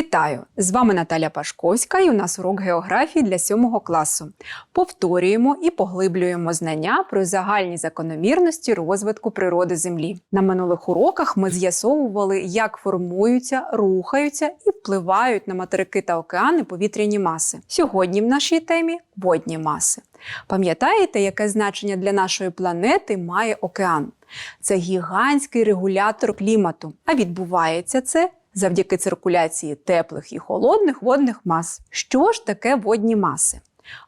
Вітаю! З вами Наталя Пашковська і у нас урок географії для 7 класу. Повторюємо і поглиблюємо знання про загальні закономірності розвитку природи Землі. На минулих уроках ми з'ясовували, як формуються, рухаються і впливають на материки та океани повітряні маси. Сьогодні в нашій темі водні маси. Пам'ятаєте, яке значення для нашої планети має океан? Це гігантський регулятор клімату. А відбувається це завдяки циркуляції теплих і холодних водних мас. Що ж таке водні маси?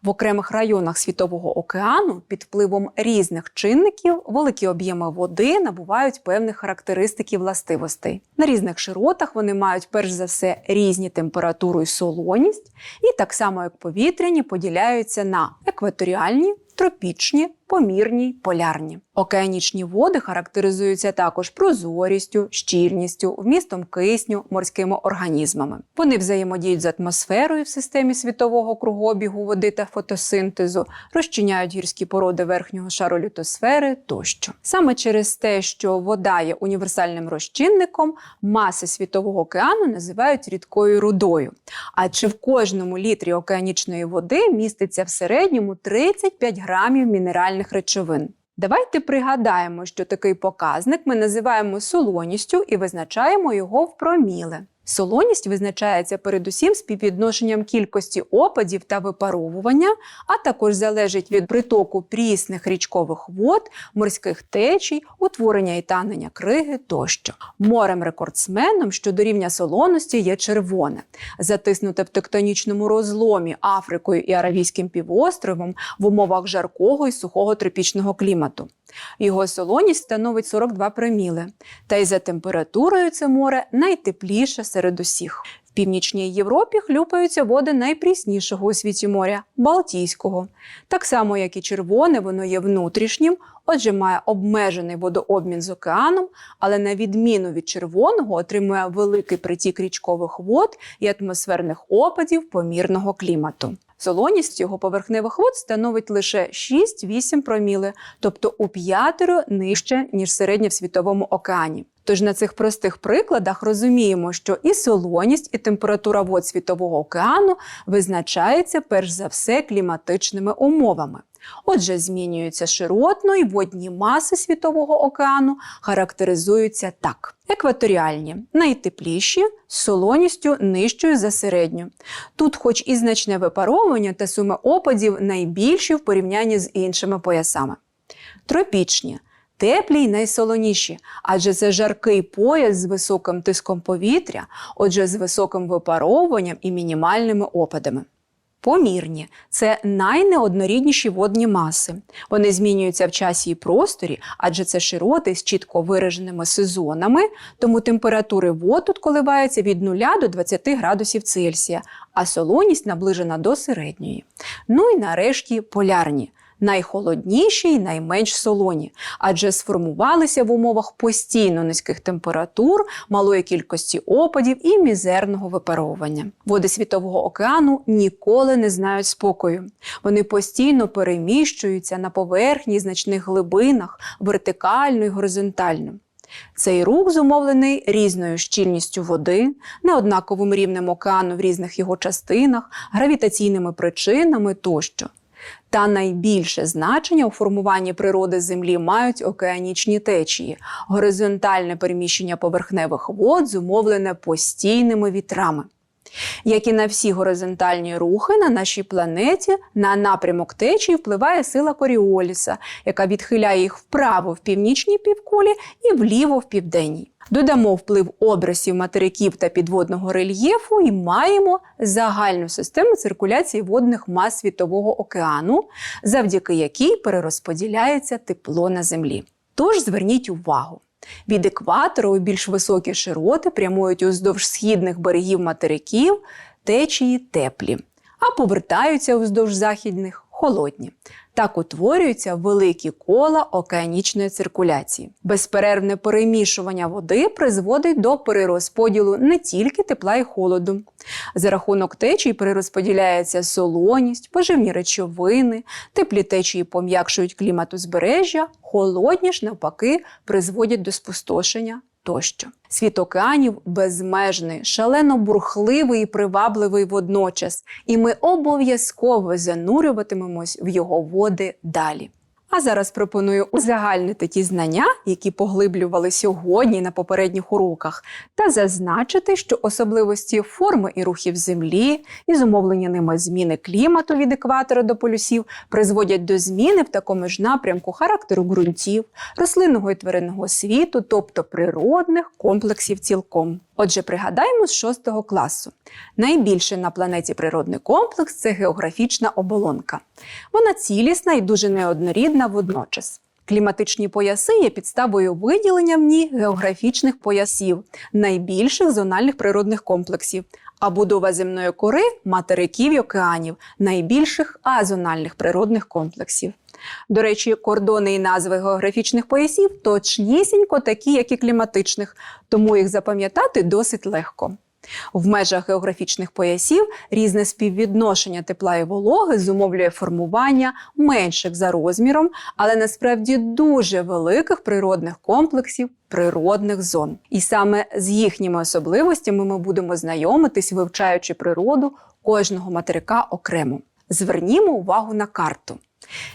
В окремих районах Світового океану під впливом різних чинників великі об'єми води набувають певних характеристик і властивостей. На різних широтах вони мають перш за все різні температуру і солоність, і так само як повітряні поділяються на екваторіальні, тропічні, помірні й полярні. Океанічні води характеризуються також прозорістю, щільністю, вмістом кисню, морськими організмами. Вони взаємодіють з атмосферою в системі світового кругообігу води та фотосинтезу, розчиняють гірські породи верхнього шару літосфери тощо. Саме через те, що вода є універсальним розчинником, маси світового океану називають рідкою рудою. Адже в кожному літрі океанічної води міститься в середньому 35 грамів мінеральних речовин. Давайте пригадаємо, що такий показник ми називаємо солоністю і визначаємо його в проміле. Солоність визначається передусім співвідношенням кількості опадів та випаровування, а також залежить від притоку прісних річкових вод, морських течій, утворення і танення криги тощо. Морем рекордсменом щодо рівня солоності є червоне, затиснуте в тектонічному розломі Африкою і Аравійським півостровом в умовах жаркого і сухого тропічного клімату. Його солоність становить 42 проміли, та й за температурою це море найтепліше серед усіх. В північній Європі хлюпаються води найпріснішого у світі моря Балтійського. Так само, як і червоне, воно є внутрішнім, отже, має обмежений водообмін з океаном, але на відміну від червоного отримує великий притік річкових вод і атмосферних опадів помірного клімату. Солоність його поверхневих вод становить лише 6-8 проміли, тобто у п'ятеро нижче, ніж середня в світовому океані. Тож на цих простих прикладах розуміємо, що і солоність, і температура вод Світового океану визначається перш за все кліматичними умовами. Отже, змінюються широтно і водні маси Світового океану характеризуються так: екваторіальні, найтепліші, з солоністю нижчою за середню. Тут, хоч і значне випаровування та суми опадів найбільші в порівнянні з іншими поясами. Тропічні. Теплі й найсолоніші, адже це жаркий пояс з високим тиском повітря, отже, з високим випаровуванням і мінімальними опадами. Помірні це найнеоднорідніші водні маси. Вони змінюються в часі і просторі, адже це широти з чітко вираженими сезонами, тому температури вод тут коливаються від 0 до 20 градусів Цельсія, а солоність наближена до середньої. Ну і нарешті полярні найхолодніші й найменш солоні, адже сформувалися в умовах постійно низьких температур, малої кількості опадів і мізерного випаровування. Води Світового океану ніколи не знають спокою. Вони постійно переміщуються на поверхні значних глибинах, вертикально і горизонтально. Цей рух зумовлений різною щільністю води, неоднаковим рівнем океану в різних його частинах, гравітаційними причинами тощо. Та найбільше значення у формуванні природи Землі мають океанічні течії, горизонтальне переміщення поверхневих вод, зумовлене постійними вітрами. Як і на всі горизонтальні рухи на нашій планеті, на напрямок течії впливає сила Коріоліса, яка відхиляє їх вправо в північній півкулі і вліво в південній. Додамо вплив обрисів материків та підводного рельєфу і маємо загальну систему циркуляції водних мас Світового океану, завдяки якій перерозподіляється тепло на землі. Тож зверніть увагу. Від екватора у більш високі широти прямують уздовж східних берегів материків течії теплі, а повертаються уздовж західних холодні. Так утворюються великі кола океанічної циркуляції. Безперервне перемішування води призводить до перерозподілу не тільки тепла і холоду. За рахунок течій перерозподіляється солоність, поживні речовини, теплі течії пом'якшують клімат узбережжя, холодні ж навпаки призводять до спустошення тощо. Світ океанів безмежний, шалено бурхливий і привабливий водночас, і ми обов'язково занурюватимемось в його води далі. А зараз пропоную узагальнити ті знання, які поглиблювали сьогодні на попередніх уроках, та зазначити, що особливості форми і рухів Землі і зумовлені ними зміни клімату від екватора до полюсів призводять до зміни в такому ж напрямку характеру ґрунтів, рослинного і тваринного світу, тобто природних комплексів цілком. Отже, пригадаємо з 6 класу. Найбільший на планеті природний комплекс це географічна оболонка. Вона цілісна і дуже неоднорідна водночас. Кліматичні пояси є підставою виділення в ній географічних поясів, найбільших зональних природних комплексів, а будова земної кори материків і океанів найбільших азональних природних комплексів. До речі, кордони і назви географічних поясів точнісінько такі, як і кліматичних, тому їх запам'ятати досить легко. В межах географічних поясів різне співвідношення тепла і вологи зумовлює формування менших за розміром, але насправді дуже великих природних комплексів, природних зон. І саме з їхніми особливостями ми будемо знайомитись, вивчаючи природу кожного материка окремо. Звернімо увагу на карту.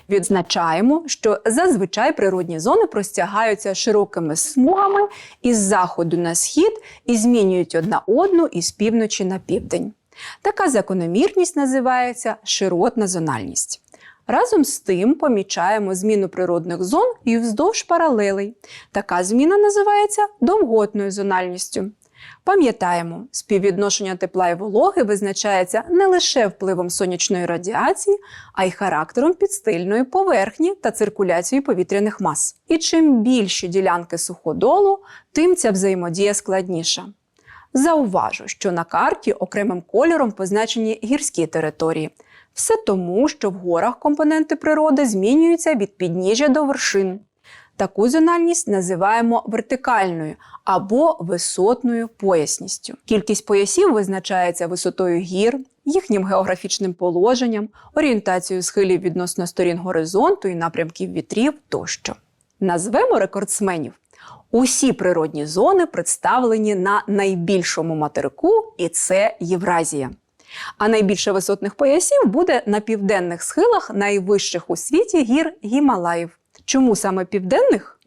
Відзначаємо, що зазвичай природні зони простягаються широкими смугами із заходу на схід і змінюють одна одну із півночі на південь. Така закономірність називається широтна зональність. Разом з тим помічаємо зміну природних зон і вздовж паралелей. Така зміна називається довготною зональністю. Пам'ятаємо, співвідношення тепла і вологи визначається не лише впливом сонячної радіації, а й характером підстильної поверхні та циркуляцією повітряних мас. І чим більші ділянки суходолу, тим ця взаємодія складніша. Зауважу, що на карті окремим кольором позначені гірські території. Все тому, що в горах компоненти природи змінюються від підніжжя до вершин. Таку зональність називаємо вертикальною або висотною поясністю. Кількість поясів визначається висотою гір, їхнім географічним положенням, орієнтацією схилів відносно сторін горизонту і напрямків вітрів тощо. Назвемо рекордсменів. Усі природні зони представлені на найбільшому материку, і це Євразія. А найбільше висотних поясів буде на південних схилах найвищих у світі гір Гімалаїв. Чому саме південних?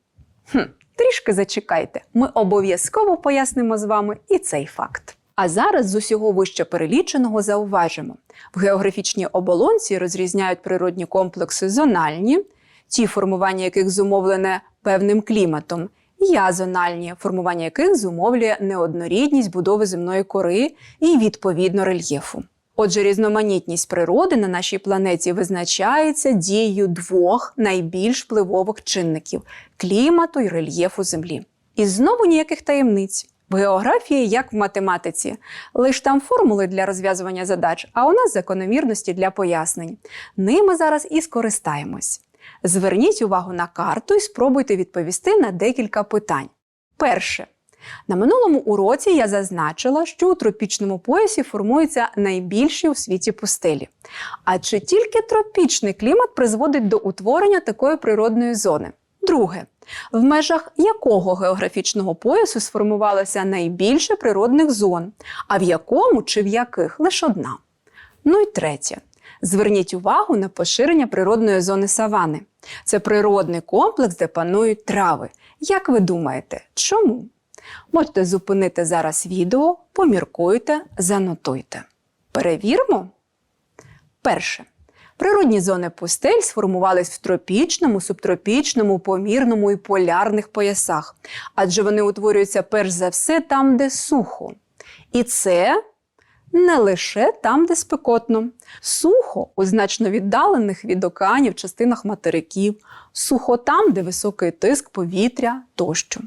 Хм, трішки зачекайте, ми обов'язково пояснимо з вами і цей факт. А зараз з усього вище переліченого зауважимо: в географічній оболонці розрізняють природні комплекси зональні, ті формування яких зумовлене певним кліматом, і азональні, формування яких зумовлює неоднорідність будови земної кори і відповідно рельєфу. Отже, різноманітність природи на нашій планеті визначається дією двох найбільш впливових чинників клімату і рельєфу Землі. І знову ніяких таємниць. В географії, як в математиці, лиш там формули для розв'язування задач, а у нас закономірності для пояснень. Ними зараз і скористаємось. Зверніть увагу на карту і спробуйте відповісти на декілька питань. Перше. На минулому уроці я зазначила, що у тропічному поясі формуються найбільші у світі пустелі. А чи тільки тропічний клімат призводить до утворення такої природної зони? Друге, в межах якого географічного поясу сформувалося найбільше природних зон, а в якому чи в яких лише одна? Ну і третє. Зверніть увагу на поширення природної зони савани. Це природний комплекс, де панують трави. Як ви думаєте, чому? Можете зупинити зараз відео, поміркуйте, занотуйте. Перевіримо. Перше. Природні зони пустель сформувались в тропічному, субтропічному, помірному і полярних поясах, адже вони утворюються перш за все там, де сухо. І це не лише там, де спекотно. Сухо у значно віддалених від океанів частинах материків, сухо там, де високий тиск повітря тощо.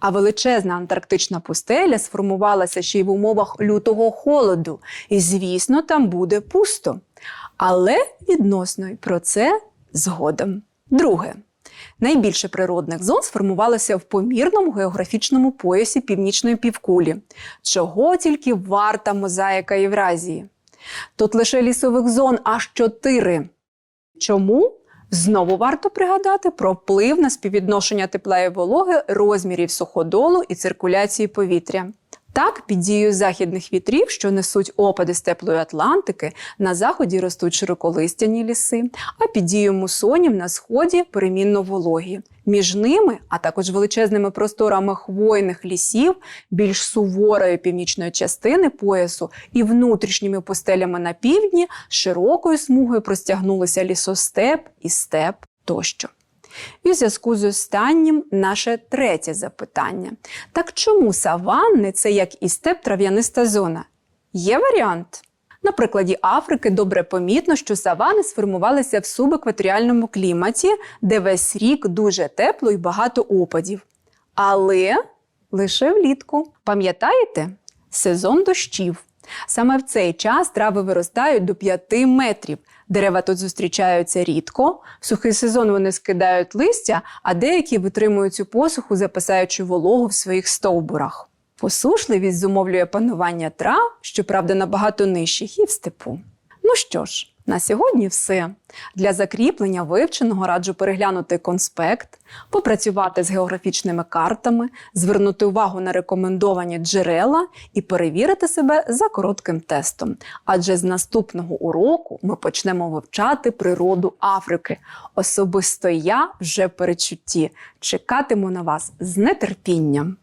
А величезна антарктична пустеля сформувалася ще й в умовах лютого холоду, і, звісно, там буде пусто. Але відносно й про це згодом. Друге. Найбільше природних зон сформувалося в помірному географічному поясі північної півкулі, чого тільки варта мозаїка Євразії. Тут лише лісових зон аж чотири. Чому? Знову варто пригадати про вплив на співвідношення тепла і вологи, розмірів суходолу і циркуляції повітря. Так, під дією західних вітрів, що несуть опади з теплої Атлантики, на заході ростуть широколистяні ліси, а під дією мусонів на сході перемінно вологі. Між ними, а також величезними просторами хвойних лісів, більш суворої північної частини поясу і внутрішніми пустелями на півдні, широкою смугою простягнулися лісостеп і степ тощо. І зв'язку з останнім наше третє запитання. Так чому саванни це як і степ трав'яниста зона? Є варіант? На прикладі Африки добре помітно, що савани сформувалися в субекваторіальному кліматі, де весь рік дуже тепло і багато опадів. Але лише влітку. Пам'ятаєте? Сезон дощів. Саме в цей час трави виростають до 5 метрів. Дерева тут зустрічаються рідко. В сухий сезон вони скидають листя, а деякі витримують цю посуху, запасаючи вологу в своїх стовбурах. Посушливість зумовлює панування трав, щоправда, набагато нижчих і в степу. Ну що ж, на сьогодні все. Для закріплення вивченого раджу переглянути конспект, попрацювати з географічними картами, звернути увагу на рекомендовані джерела і перевірити себе за коротким тестом. Адже з наступного уроку ми почнемо вивчати природу Африки. Особисто я вже в передчутті чекатиму на вас з нетерпінням.